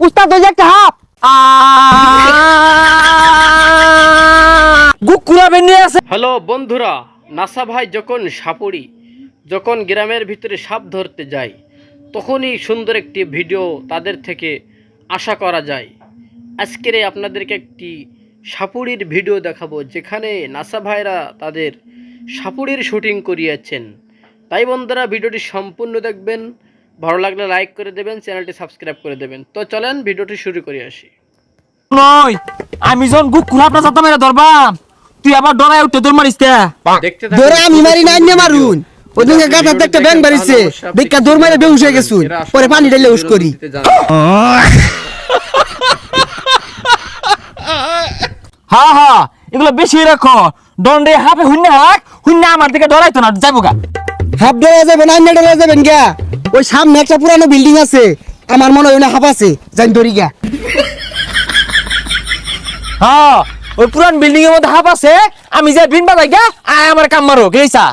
উস্তাদ, ওই একটা হাফ। গুকুরা বেরিয়ে আছে হ্যালো বন্ধুরা নাসা ভাই যখন সাপুড়ি যখন গ্রামের ভিতরে সাপ ধরতে যায় তখনই সুন্দর একটি ভিডিও তাদের থেকে আশা করা যায় আজকের আপনাদেরকে একটি সাপুড়ির ভিডিও দেখাবো যেখানে নাসা ভাইরা তাদের সাপুড়ির শুটিং করিয়েছেন তাই বন্ধুরা ভিডিওটি সম্পূর্ণ দেখবেন ভালো লাগলে লাইক করে দেবেন চ্যানেলটি সাবস্ক্রাইব করে দেবেন। তো চলেন ভিডিওটি শুরু করে আসি। নয় আমি যখন গুকুরা আপনার সাথে মেরে ধরবাম তুই আবার উঠতে দৌড় মারিস তে দেখতে ধরে আমি মারি নাই নে মারুন। ওদিকে একটা ব্যাং বাড়িছে। বিকা দৌড় মারে বেউস হয়ে গেছুন। পরে পানি ঢেলে উস করি। হা হা এগুলো বেশি রাখো। দণ্ডে হাফে হুন্য হাক হুন্য আমার দিকে ডরাইতো না যাইবো গা। হাফ ডরে যাবেন আইনে ডরে যাবেন গা ওই সামনে একটা পুরানো বিল্ডিং আছে। আমার মনে হয় না হাফ আছে জানি ধরি গা হ্যাঁ ওই পুরান বিল্ডিং এর মধ্যে হাফ আছে আমি যে বিন বাজাই গা আয় আমার কাম মারো গেইসা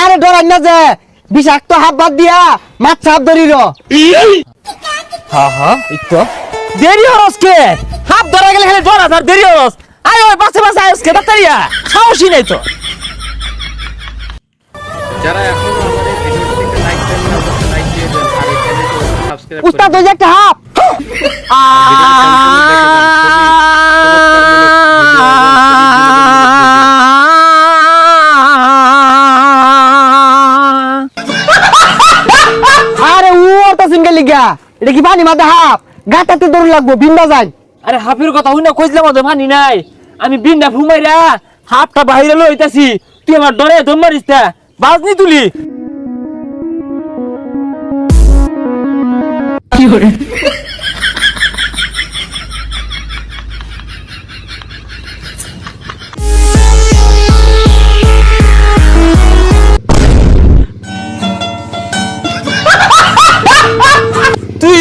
আরে ডরাই না যে বিষাক্ত হাফ বাদ দিয়া মাছ হাফ ধরি র। হ্যাঁ হ্যাঁ একটু দেরি হরস কে হাফ ধরা গেলে খালি ডরা আর দেরি হরস আয় ওই পাশে পাশে আয়স কে তাড়াতাড়িয়া সাহসই নাই তো। যারা এখনও উস্তাদ ওই যে একটা হাফ। আরে ও তো সিঙ্গেল লিগা। এটা কি পানি মাঝে হাফ? গাটাতে দৌড় লাগবো বিন্দা যায় আরে হাফের কথা হই না কইছিলাম মানি নাই। আমি বিনটা ফুমাইরা হাফটা বাইরে লইতাছি। তুই আমার ডরে দম মারিস তা। বাজনি তুলি। তুই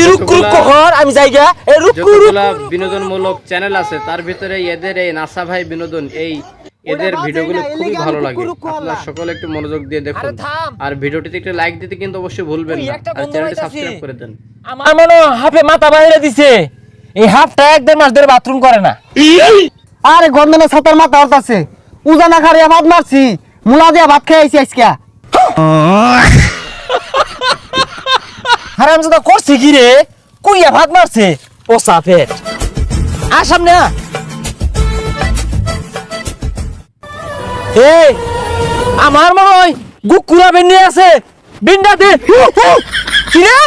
রুকু রুকু কর আমি যাইগা এ রুকু রুকু বিনোদনমূলক চ্যানেল আছে তার ভিতরে এদের এই নাসা ভাই বিনোদন এই এদের ভিডিওগুলো খুবই ভালো লাগে। আপনারা সকলে একটু মনোযোগ দিয়ে দেখুন। আর ভিডিওটিতে একটু লাইক দিতে কিন্তু অবশ্যই ভুলবেন না। আর চ্যানেলটি সাবস্ক্রাইব করে দেন। আমার মনে হাফে মাথা বাইরে দিছে। এই হাফটা এক দেড় মাস ধরে বাথরুম করে না। আরে গন্ধনে ছাতার মাথা হতাছে। উজানা খারিয়া ভাত মারছি। মুলা দিয়া ভাত খেয়ে আইছি আজকে। হারাম জাদা করছে কি রে? কুইয়া ভাত মারছে। ও সাফেট আর সামনে আমার মনে হয় গুকুরা বেন্ডে আছে। বিন্ডা দে। কি রে?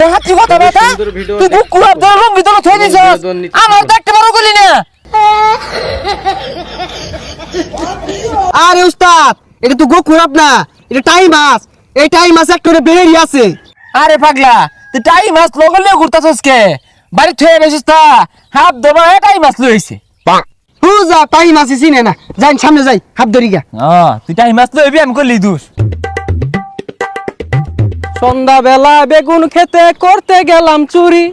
দেখাচ্ছি কথা বেটা। তুই গুকুরা ভিতরে থই নিতে আমার থাকো। দেখতে পারো গলি না। আরে উস্তাদ এটা তো গোকুরাপ না এটা টাইম মাছ। এই টাইম মাছ একটা বেড়ি আছে। আরে পাগলা তুই টাই মাছ লগলে ঘুরতাছস কে? বাড়ি থয়ে গেছিস তা। হাফ দবা টাই মাছ লইছে হুজা টাইম মাছ চিনে না। যাই সামনে যাই হাত ধরি গা। হ্যাঁ তুই টাই মাছ লইবি আমি করলি দোষ। সন্ধ্যাবেলা বেগুন খেতে করতে গেলাম চুরি।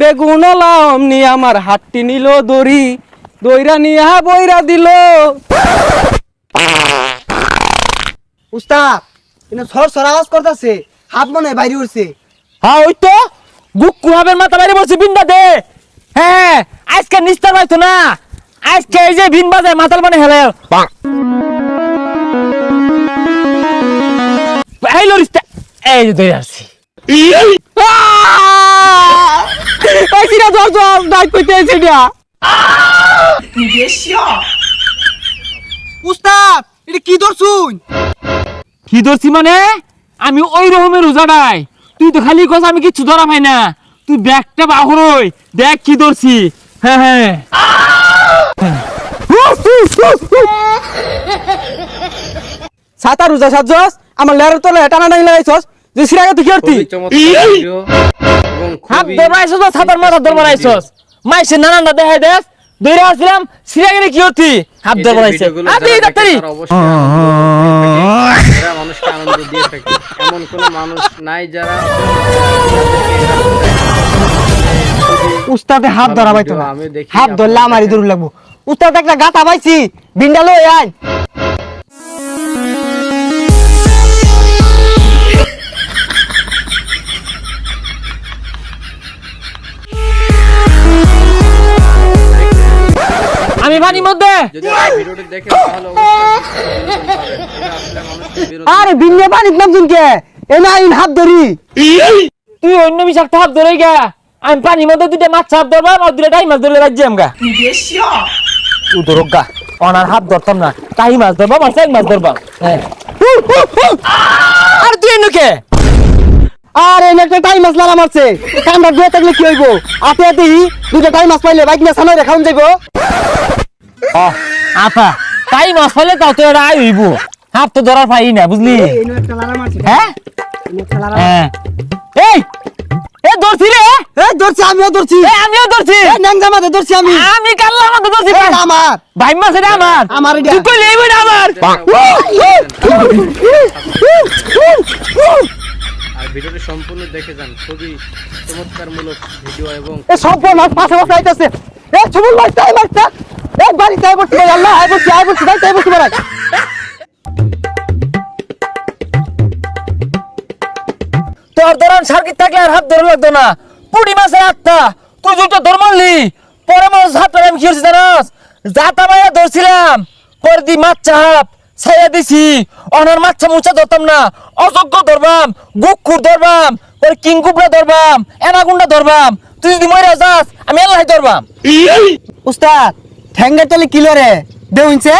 বেগুন অমনি আমার হাতটি নিল দড়ি। দইরা নিয়া বইরা দিল। উস্তাদ এটা সর সর আওয়াজ করতেছে। হাত মনে হয় বাইরে উঠছে। হ্যাঁ ওই তো। গুক কুহাবের মাথা বাইরে বলছে বিন্দা দে। হ্যাঁ আজকে নিস্তার পাইতো না। আজকে এই যে বিন বাজায় মাতাল মানে হেলে এই লরিস্তা এই যে ধরে আসছি। ডাক আইছে উস্তাদ এটা কি ধরছুন? কি ধরছি মানে? আমি ওই রকমের উজাড়াই তুই তো খালি কস আমি কিচ্ছু ধরা পাই না। তুই ব্যাগটা বাহরই দেখ কি ধরছি। হ্যাঁ হ্যাঁ। ছাতা রুজা সাজস আমার তলে টানা টানি লাগাইছস? যে সিরাগে তুই করতি? হাত খুবই ধরবা আইসস মাথা মাইসে নানানটা দেখাই দেস। দইরা আসলাম সিরাগিরে কি হতি হাত ভিডিওগুলো আদি ডাক্তারি তারা অবশ্যই আনন্দ দিয়ে থাকে। এরা মানুষকে আনন্দ দিয়ে থাকে। এমন কোনো মানুষ নাই যারা যাদেরকে এরা খুবই উস্তাদে হাত ধরা পাইতো না। হাত ধরলে আমারই দূর লাগবো। উত্তরটা একটা গাতা পাইছি। বিন্ডালো আই আমি পানি মধ্যে। আরে বিন্দে পানি নামছুন কে এনা ইন হাত ধরি। তুই অন্য মিশাক হাত ধরে গে। আমি পানির মধ্যে দুটো মাছ হাত ধরবা আর দুটো ডাই মাছ ধরলে রাজ্যে আমগা। তুই ধরক গা অনার হাত ধরতাম না। টাই মাছ ধরবাম আর চাই মাছ ধরবাম হ্যাঁ। আর তুই এনুকে আর এনে একটা টাইম মাছ লালা মারছে। কান্দা দুয়ে থাকলে কি হইব? আতে আতে দুটো টাইম মাছ পাইলে বাইক না সামনে রেখাউন যাইব। আপা টাই মাছ পাইলে তাও তো আই হইব। হাত তো ধরার পাই না বুঝলি? হ্যাঁ? হ্যাঁ। এই! এ ধরছি রে। এ ধরছি আমিও ধরছি। এ আমিও ধরছি। এ ন্যাংজা মাঝে ধরছি আমি। আমি কাল্লা মাথা ধরছি এ আমার। ভাই মাছ এটা আমার। আমার তুই কইলে এই বইটা আমার। আর ভিডিওটি সম্পূর্ণ দেখে যান। খুবই চমৎকারমূলক ভিডিও এবং এ সব মাছ পাশে আইতাছে এ ছবুল মাছ তাই মাছটা। এ বাড়ি তাই বসছি আল্লাহ আই বসছি আই বসছি ভাই তাই বসছি তোর ধরন সার্কিট থাকলে আর হাত ধরে লাগতো না? পুটি মাছের হাতটা তুই দুটো ধর মারলি? পরে মাছ হাতটা আমি কি হয়েছি জানাস? যাতা মায়া ধরছিলাম পরে দি মাছ চাপ ছাইয়া দিছি। অনার মাছ মুচা ধরতাম না অযোগ্য ধরবাম গুকুর ধরবাম পরে কিংকুবরা ধরবাম এনাগুন্ডা ধরবাম। তুই যদি মরে যাস আমি এলাই ধরবাম। উস্তাদ ঠ্যাঙ্গের তলে কিলো রে দেউনছে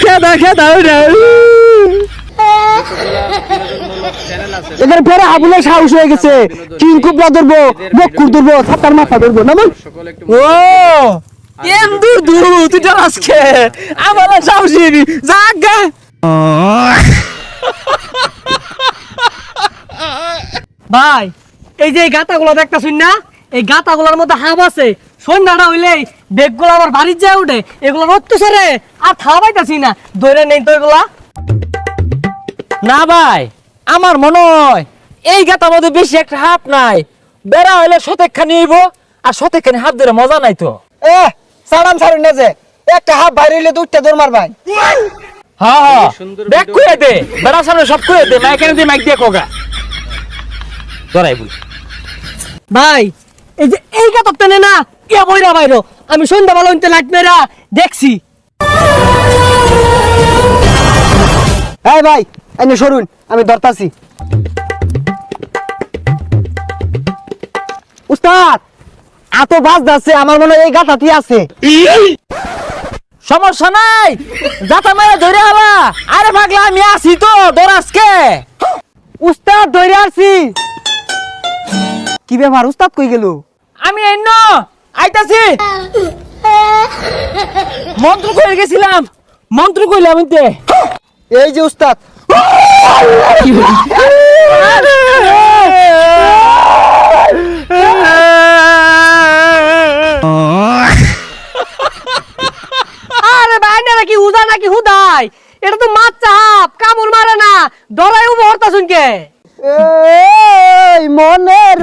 খেদা খেদা রে বিনোদনমূলক চ্যানেল এখানে ফেরে হাবুলে সাহস হয়ে গেছে। ধরবো ধরবো ছাতার মাথা ধরবো। না ও! এম দূর দূর তুই আমার সাহসী জাগা ভাই এই যে এই গাতাগুলো দেখতেছুন না? এই গাতাগুলোর মধ্যে হাব আছে। সন্ধ্যাটা হইলেই বেগগুলো আমার বাড়ির যায় উঠে। এগুলো অত্যাচারে আর খাওয়া পাইতাছি না। দৈরে নেই তো এগুলা। না ভাই আমার মনে হয় এই গাতার মধ্যে বেশি একটা হাফ নাই। বেড়া হইলে সতেক খানি হইব আর সতেক খানি হাফ ধরে মজা নাই তো। এ সালাম সারুন না যে একটা হাফ বাইরে হইলে দুইটা দৌড় মারবাই হ্যাঁ হ্যাঁ সুন্দর ব্যাগ ভিডিও দে বেড়ার সামনে সব করে দে মাইকেনে দিয়ে মাইক দিয়ে কোগা। ধরাই বল। ভাই এই যে এই গাতার টেনে না কে বইরা বাইরো আমি সন্ধ্যাবেলা লাইট মেরা দেখছি। এই ভাই, এনে সরুন, আমি ধরতাছি। উস্তাদ এত বাস যাচ্ছে, আমার মনে হয় এই গাথাটি আছে। সমস্যা নাই, যাতা মেরে ধরে হলা আরে পাগলা, আমি আছি তো দরাজকে উস্তাদ ধরে আসছি কি ব্যাপার, উস্তাদ কই গেল? আমি এন্ন, আইতাছি। মন্ত্র করে গেছিলাম, মন্ত্র কইলাম ইতে এই যে উস্তাদ। আরে ভাই না নাকি উদা নাকি হুদাই? এটা তো মাছ চাপ কামড় মারে না। ডরাই উবো হরতাছুন কে এই মনের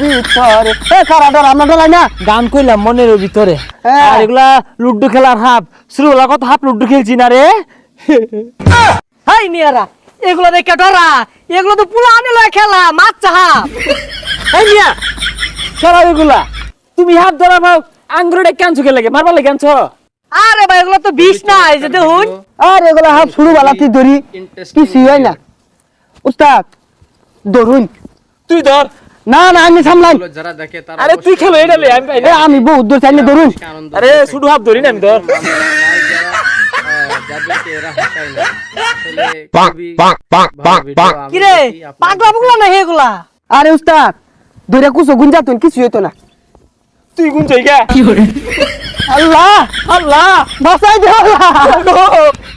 ভিতর। এ কারা ডর আমরা ডরাই না। গান কইলাম মনের ভিতরে। হ্যাঁ। আর এগুলা লুড্ডু খেলার হাফ। শুরুলা কত হাফ লুড্ডু খেলছি না রে? হাই নিয়ারা এগুলো দেখে ডরা। এগুলো তো পুলা আনে লয় খেলা মাছ চাপ এই মিয়া সরা এগুলা। তুমি হাত ধরা পাও আঙ্গুরে ক্যান্সু খেলে লাগে? মারবার লাগে ক্যান্সু আরে ভাই এগুলো তো বিষ নাই যে দেখুন। আর এগুলা হাফ শুরু বালাতি ধরি। কিছুই হয় না। উস্তাদ ধরুন। তুই ধর। না না আমি সামলাই। যারা দেখে তারা আরে তুই খেলো এটা লে আমি আমি বহুত দূর চাইলে ধরুন। আরে শুধু হাত ধরি না আমি ধর। আহ, যাদেরকে এরা হাসায় না আসলে খুবই ভালো ভিডিও দেখি, আপনারা পাগলা পাগলা না হেগুলা? আরে উস্তাদ ধরে কুসো গুঞ্জাতুন কিছু হইতো না। তুই কোন জায়গা আল্লাহ আল্লাহ বাসাই দে আল্লাহ।